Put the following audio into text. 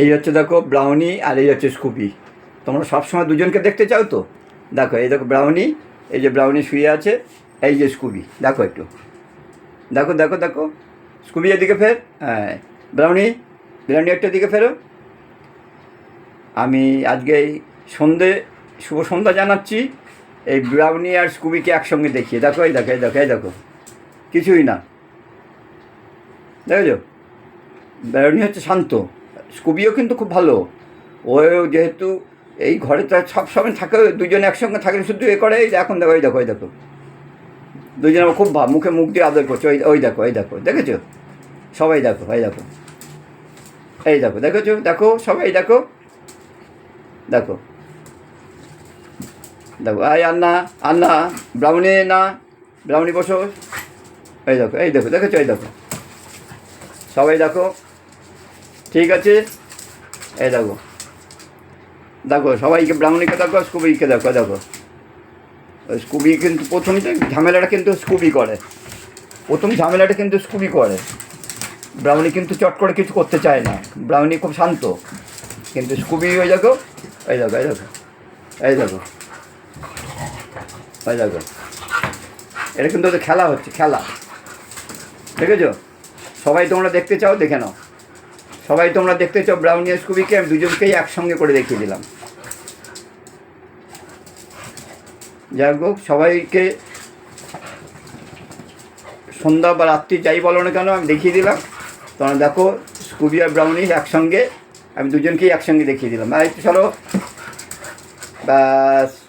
এই হচ্ছে দেখো ব্রাউনি আর এই হচ্ছে স্কুপি তোমরা সবসময় দুজনকে দেখতে চাও তো? দেখো, এই দেখো ব্রাউনি এই যে ব্রাউনি শুয়ে আছে, এই যে স্কুবি দেখো একটু। দেখো দেখো দেখো। স্কুবি এদিকে ফের হ্যাঁ। ব্রাউনি ব্রাউনি একটা দিকে ফেরো। আমি আজকে সন্ধে, শুভ সন্ধ্যা জানাচ্ছি। এই ব্রাউনি আর স্কুবিকে একসঙ্গে দেখিয়ে। দেখো, এই দেখো এই দেখো এই দেখো। কিছুই না। দেখেছ? ব্রাউনি হচ্ছে শান্ত। স্কুবিও কিন্তু খুব ভালো। ও যেহেতু এই ঘরে তো সব সময় থাকে, দুজনে একসঙ্গে থাকলে শুধু এ করে, এই এখন দেখো, এই দেখো এই দেখো। দুজনে আমার খুব ভাব মুখে মুখ দিয়ে আদর করছে, ওই ওই দেখো, এই দেখো, দেখেছ? সবাই দেখো, এই দেখো। এই দেখো, দেখেছ? দেখো, সবাই দেখো। দেখো। দেখো আয় আন্না আন্না, ব্রাউনি, না, ব্রাউনি বসো। এই দেখো এই দেখো, দেখেছ? এই দেখো। সবাই দেখো। ঠিক আছে? এই দেখো। দেখো, সবাইকে ব্রাউনিকে দেখো, স্কুবিকে দেখো দেখো। ওই স্কুবি কিন্তু প্রথমটা ঝামেলাটা কিন্তু স্কুবি করে। প্রথম ঝামেলাটা কিন্তু স্কুবি করে। ব্রাউনি কিন্তু চট করে কিছু করতে চায় না। ব্রাউনি খুব শান্ত। কিন্তু স্কুবি ওই দেখো, এই দেখো এই দেখো এই দেখো এই দেখো। এটা কিন্তু ওদের খেলা হচ্ছে, খেলা। দেখেছ? সবাই তোমরা দেখতে চাও, দেখে নাও। সবাই তোমরা দেখতে চাও ব্রাউনি আর স্কুবিকে, আমি দুজনকেই একসঙ্গে করে দেখিয়ে দিলাম। যাই হোক, সবাইকে সন্ধ্যা বা রাত্রি যাই বলো না কেন, আমি দেখিয়ে দিলাম। তোমরা দেখো, স্কুবি আর ব্রাউনি একসঙ্গে, আমি দুজনকেই একসঙ্গে দেখিয়ে দিলাম। আর চলো। ব্যাস।